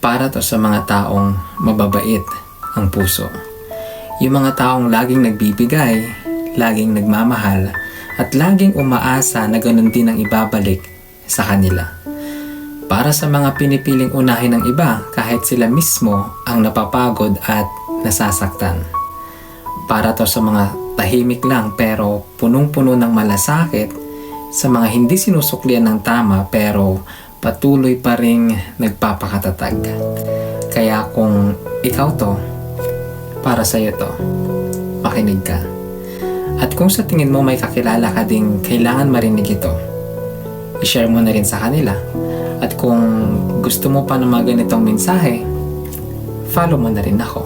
Para to sa mga taong mababait ang puso. Yung mga taong laging nagbibigay, laging nagmamahal, at laging umaasa na ganun din ang ibabalik sa kanila. Para sa mga pinipiling unahin ng iba kahit sila mismo ang napapagod at nasasaktan. Para to sa mga tahimik lang pero punong-puno ng malasakit sa mga hindi sinusuklian ng tama pero patuloy pa ring nagpapakatatag. Kaya kung ikaw to, para sa'yo to, makinig ka. At kung sa tingin mo may kakilala ka ding kailangan marinig ito, i-share mo na rin sa kanila. At kung gusto mo pa ng mga ganitong mensahe, follow mo na rin ako.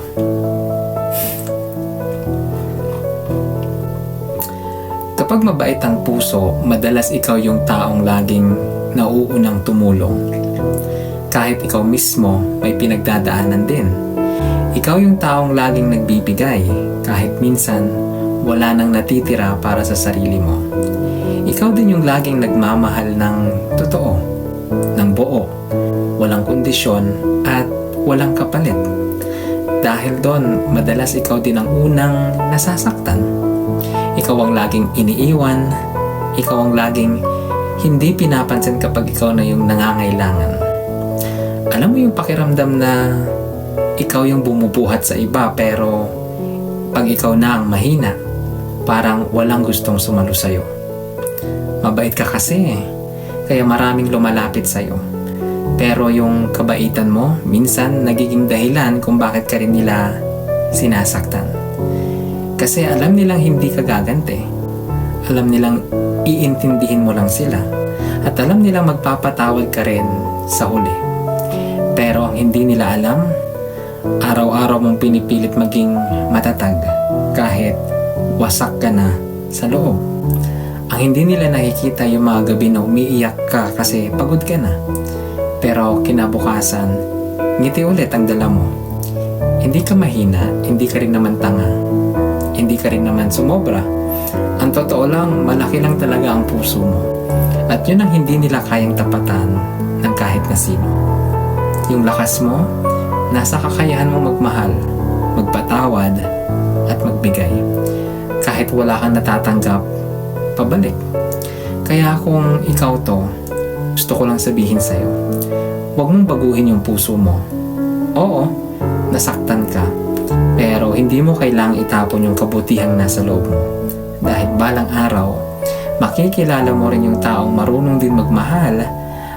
Kapag mabait ang puso, madalas ikaw yung taong laging nauunang tumulong. Kahit ikaw mismo may pinagdadaanan din. Ikaw yung taong laging nagbibigay kahit minsan wala nang natitira para sa sarili mo. Ikaw din yung laging nagmamahal ng totoo, ng buo, walang kondisyon at walang kapalit. Dahil doon, madalas ikaw din ang unang nasasaktan. Ikaw ang laging iniiwan, ikaw ang laging hindi pinapansin kapag ikaw na yung nangangailangan. Alam mo yung pakiramdam na ikaw yung bumubuhat sa iba pero pag ikaw na ang mahina, parang walang gustong sumalo sa'yo. Mabait ka kasi eh, kaya maraming lumalapit sa'yo. Pero yung kabaitan mo, minsan nagiging dahilan kung bakit ka rin nila sinasaktan. Kasi alam nilang hindi ka gaganti. Alam nilang iintindihin mo lang sila. At alam nilang magpapatawad ka rin sa huli. Pero ang hindi nila alam, araw-araw mong pinipilit maging matatag kahit wasak ka na sa loob. Ang hindi nila nakikita yung mga gabi na umiiyak ka kasi pagod ka na. Pero kinabukasan, ngiti ulit ang dala mo. Hindi ka mahina, hindi ka rin naman tanga. Hindi ka rin naman sumobra. Ang totoo lang, malaki lang talaga ang puso mo. At yun ang hindi nila kayang tapatan ng kahit na sino. Yung lakas mo, nasa kakayahan mo magmahal, magpatawad, at magbigay. Kahit wala kang natatanggap, pabalik. Kaya kung ikaw to, gusto ko lang sabihin sa'yo, huwag mong baguhin yung puso mo. Oo, nasaktan ka, pero hindi mo kailangang itapon yung kabutihang nasa loob mo. Dahil balang araw, makikilala mo rin yung taong marunong din magmahal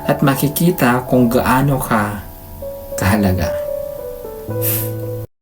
at makikita kung gaano ka kahalaga.